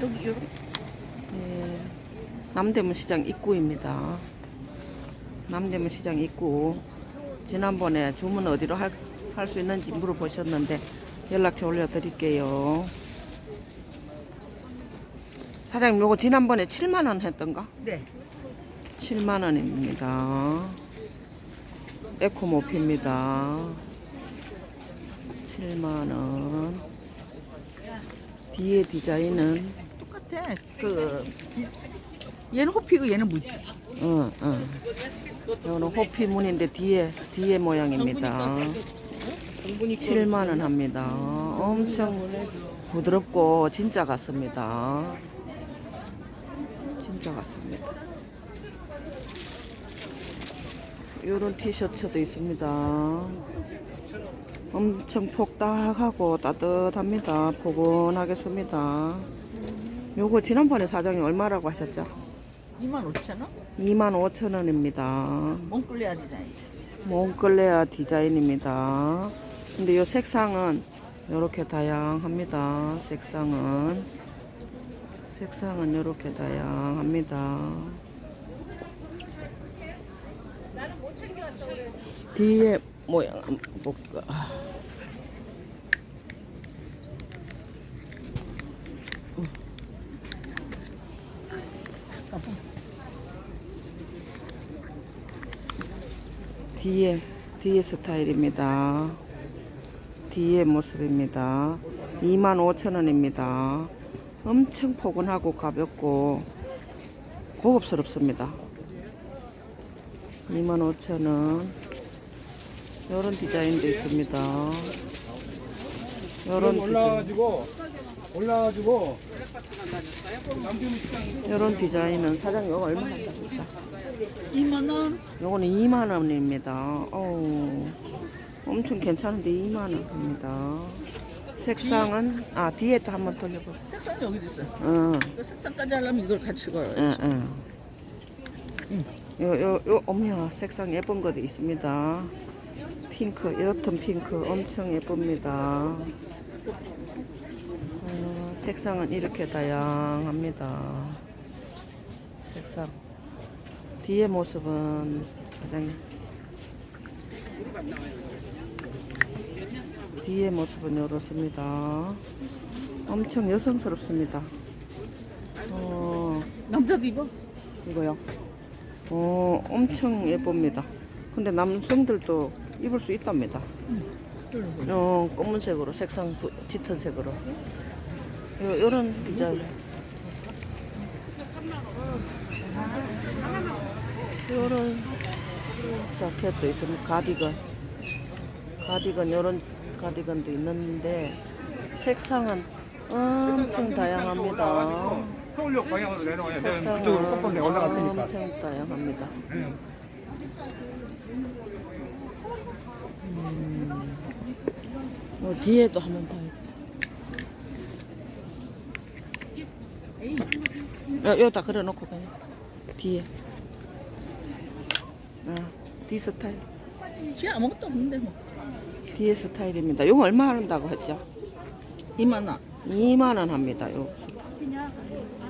여기 여기 예, 남대문 시장 입구입니다. 남대문 시장 입구. 지난번에 주문 어디로 할 수 있는지 물어보셨는데 연락처 올려드릴게요. 사장님, 요거 지난번에 7만원 했던가? 네 7만원입니다. 에코모피입니다. 7만원. 뒤에 디자인은 똑 같아 그 얘는 호피고 얘는 무지 어, 어. 이거는 호피 무늬인데 뒤에 뒤에 모양입니다. 7만 원 합니다. 엄청 부드럽고 진짜 같습니다. 진짜 같습니다. 이런 티셔츠도 있습니다. 엄청 폭닥하고 따뜻합니다. 포근하겠습니다. 요거 지난번에 사장이 얼마라고 하셨죠? 2만 5천 원? 25,000원입니다. 몽클레아 디자인 몽클레아 디자인입니다. 근데 이 색상은 이렇게 다양합니다. 색상은 색상은 이렇게 다양합니다. 뒤에 모양 한번 볼까? 뒤에 뒤에 스타일입니다. 뒤에 모습입니다. 25,000원입니다. 엄청 포근하고 가볍고 고급스럽습니다. 25,000원. 이런 디자인도 있습니다. 이런 올라가지고 올라가지고 이런 디자인은 사장님 이거 얼마 한다고 했다? 2만 원 요거는 2만 원입니다. 어우, 엄청 괜찮은데 2만 원입니다. 색상은 아 뒤에 또 한번 돌려봐. 색상 여기도 있어 어, 이 색상까지 하려면 이걸 같이 걸어요 응, 응. 요, 요, 요, 어머야, 색상 예쁜 것도 있습니다. 핑크, 옅은 핑크 엄청 예쁩니다. 어, 색상은 이렇게 다양합니다. 색상. 뒤에 모습은 사장님. 뒤에 모습은 이렇습니다. 엄청 여성스럽습니다. 어, 남자도 입어 이거요. 어, 엄청 예쁩니다. 근데 남성들도 입을 수 있답니다. 어, 검은색으로, 색상 부- 짙은 색으로. 요, 요런 디자인. 요런 자켓도 있습니다. 가디건. 가디건, 요런 가디건도 있는데, 색상은 엄청 다양합니다. 서울역 방향으로 내려와야 그쪽으로 꺾었네 올라갈 테니까 엄청 다양합니다. 음. 어, 뒤에도 한번 봐요. 여, 여기다 그려놓고 가요. 뒤에. 아, 뒤 스타일. 걔 아무것도 없는데 뭐 뒤에 스타일입니다. 이거 얼마 한다고 했죠? 2만 원 2만 원 합니다. 요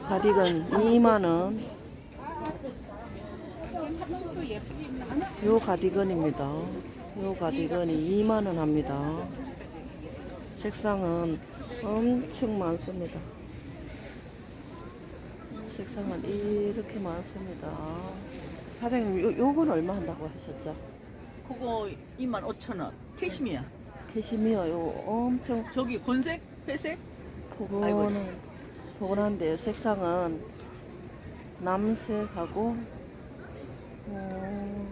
가디건 2만 원. 요 가디건입니다. 요 가디건이 2만 원 합니다. 색상은 엄청 많습니다. 색상은 이렇게 많습니다. 사장님, 요, 요건 얼마 한다고 하셨죠? 그거 2만 5천 원 캐시미야 캐시미어 요 엄청 저기 건색 회색 포근한, 포근한데 색상은 남색하고 어,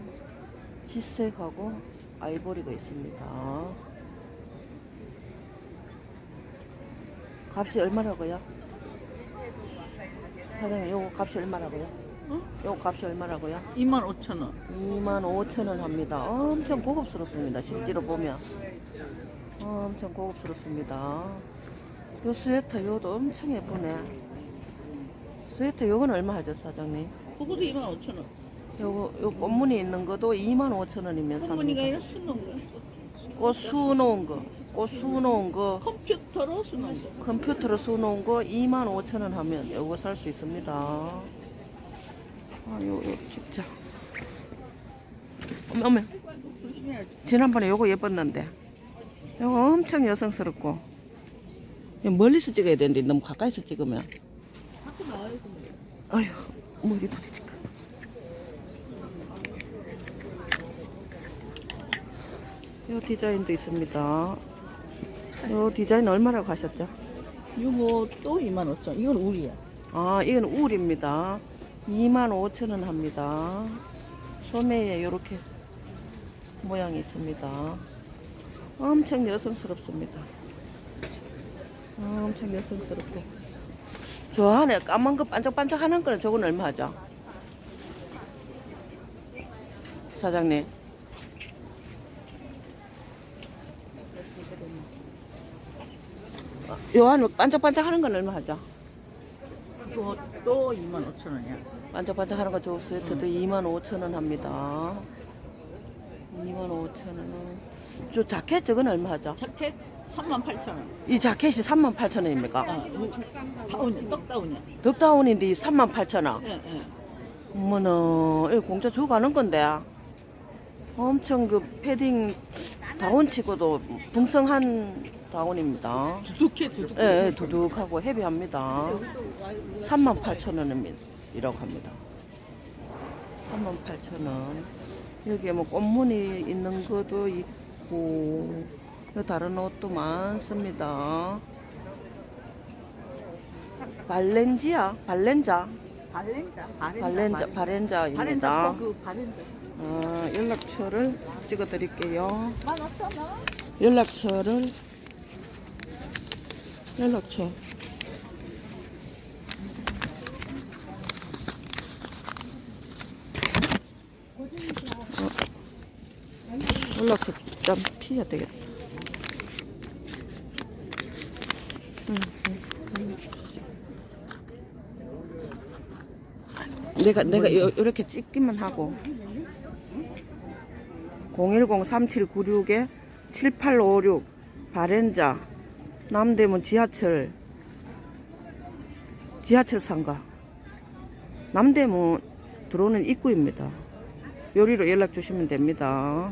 짙색하고 아이보리가 있습니다. 값이 얼마라고요? 사장님 요거 값이 얼마라고요? 응? 요거 값이 얼마라고요? 2만 5천 원 2만 5천 원 합니다. 엄청 고급스럽습니다. 실제로 보면 엄청 고급스럽습니다. 요 스웨터 요도 엄청 예쁘네. 스웨터 요건 얼마 하죠 사장님? 그거도 2만 5천 원 요거 요 꽃무늬 있는 것도 2만 5천 원이면 할머니가 삽니다. 아니라 쓰는 거야 꽃 수놓은 거, 꽃 수놓은 거, 컴퓨터로 쓰는 거. 컴퓨터로 수놓은 거 25,000원 하면 요거 살 수 있습니다. 아, 요, 요, 진짜. 어머, 어머. 지난번에 요거 예뻤는데. 요거 엄청 여성스럽고. 이거 멀리서 찍어야 되는데 너무 가까이서 찍으면. 자꾸 나와요. 아휴, 머리 부딪힐 까. 요 디자인도 있습니다. 요 디자인 얼마라고 하셨죠? 이거 또 2만 5천. 이건 우리야. 아, 이건 울입니다. 25,000원 합니다. 소매에 이렇게 모양이 있습니다. 엄청 여성스럽습니다. 엄청 여성스럽고. 저 안에 까만 거 반짝반짝 하는 거는 저건 얼마 하죠? 사장님. 요 안에 반짝반짝 하는 건 얼마 하죠? 이거 또 2만 5천 원이야. 반짝반짝 하는 거저 스웨터도 25,000원 합니다. 25,000원. 저 자켓 저건 얼마 하죠? 자켓 3만 8천 원. 이 자켓이 38,000원입니까? 아, 다운이야. 떡다운이야. 덕다운인데 38,000원. 예, 예. 어머나, 이거 공짜 주고 가는 건데. 엄청 그 패딩 다운치고도 풍성한 다운입니다. 두둑해, 두둑해. 예, 예, 두둑하고 헤비합니다. 38,000원이라고 합니다. 38,000원. 여기에 뭐 꽃무늬 있는 것도 있고, 여 다른 옷도 많습니다. 발렌지야, 발렌자, 발렌자. 발렌자, 바렌자 바렌자입니다. 그. 아, 연락처를 찍어 드릴게요. 15,000원. 연락처를 연락처 어. 연락처 좀 피해야 되겠다. 응, 응. 내가 내가 요, 이렇게 찍기만 하고 010-3796에 7856 바렌자 남대문 지하철 지하철 상가 남대문 들어오는 입구입니다. 요리로 연락 주시면 됩니다.